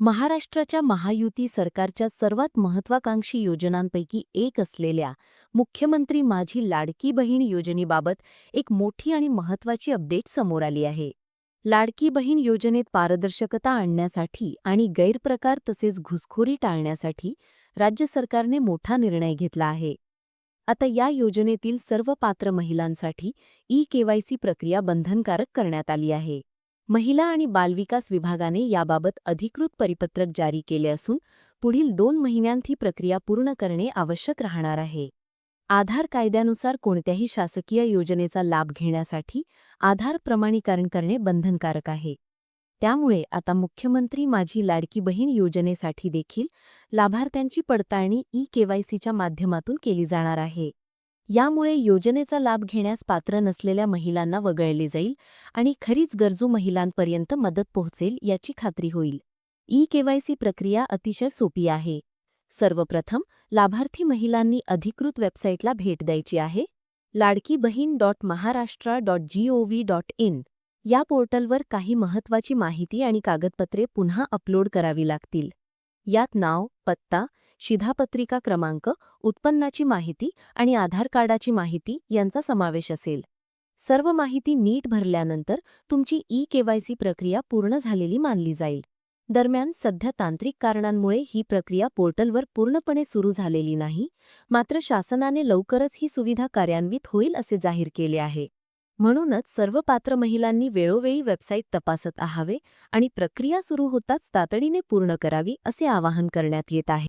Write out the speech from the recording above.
महाराष्ट्राच्या महायुती सरकारच्या सर्वात महत्वाकांक्षी योजनांपैकी एक असलेल्या मुख्यमंत्री माझी लाडकी बहीण योजनेबाबत एक मोठी आणि महत्वाची अपडेट समोर आली आहे. लाडकी बहीण योजनेत पारदर्शकता आणण्यासाठी आणि गैरप्रकार तसेच घुसखोरी टाळण्यासाठी राज्य सरकारने मोठा निर्णय घेतला आहे. आता या योजनेतील सर्व पात्र महिलांसाठी ई केवायसी प्रक्रिया बंधनकारक करण्यात आली आहे. महिला आणि बालविकास विभागाने याबाबत अधिकृत परिपत्रक जारी केले असून पुढील दोन महिन्यांत ही प्रक्रिया पूर्ण करणे आवश्यक राहणार आहे. आधार कायद्यानुसार कोणत्याही शासकीय योजनेचा लाभ घेण्यासाठी आधार प्रमाणीकरण करणे बंधनकारक आहे. त्यामुळे आता मुख्यमंत्री माझी लाडकी बहीण योजनेसाठी देखील लाभार्थ्यांची पडताळणी ई केवायसीच्या माध्यमातून केली जाणार आहे. यामुळे योजनेचा लाभ घेण्यास पात्र नसलेल्या महिलांना वगळले जाईल आणि खरीच गरजू महिलांपर्यंत मदत पोहोचेल याची खात्री होईल. ई केवायसी प्रक्रिया अतिशय सोपी आहे. सर्वप्रथम लाभार्थी महिलांनी अधिकृत वेबसाईटला भेट द्यायची आहे. Ladki Bahin dot Maharashtra dot G O V dot in या पोर्टलवर काही महत्त्वाची माहिती आणि कागदपत्रे पुन्हा अपलोड करावी लागतील. यात नाव पत्ता शिधापत्रिका क्रमांक उत्पन्नाची माहिती आणि आधार कार्डाची माहिती यांचा समावेश असेल. सर्व माहिती नीट भरल्यानंतर तुमची ई केवायसी प्रक्रिया पूर्ण झालेली मानली जाईल. दरम्यान सध्या तांत्रिक कारणांमुळे ही प्रक्रिया पोर्टलवर पूर्णपणे सुरू झालेली नाही मात्र शासनाने लवकरच ही सुविधा कार्यान्वित होईल असे जाहीर केले आहे. म्हणूनच सर्व पात्र महिलांनी वेळोवेळी वेबसाईट तपासत आहावे आणि प्रक्रिया सुरू होताच तातडीने पूर्ण करावी असे आवाहन करण्यात येत आहे.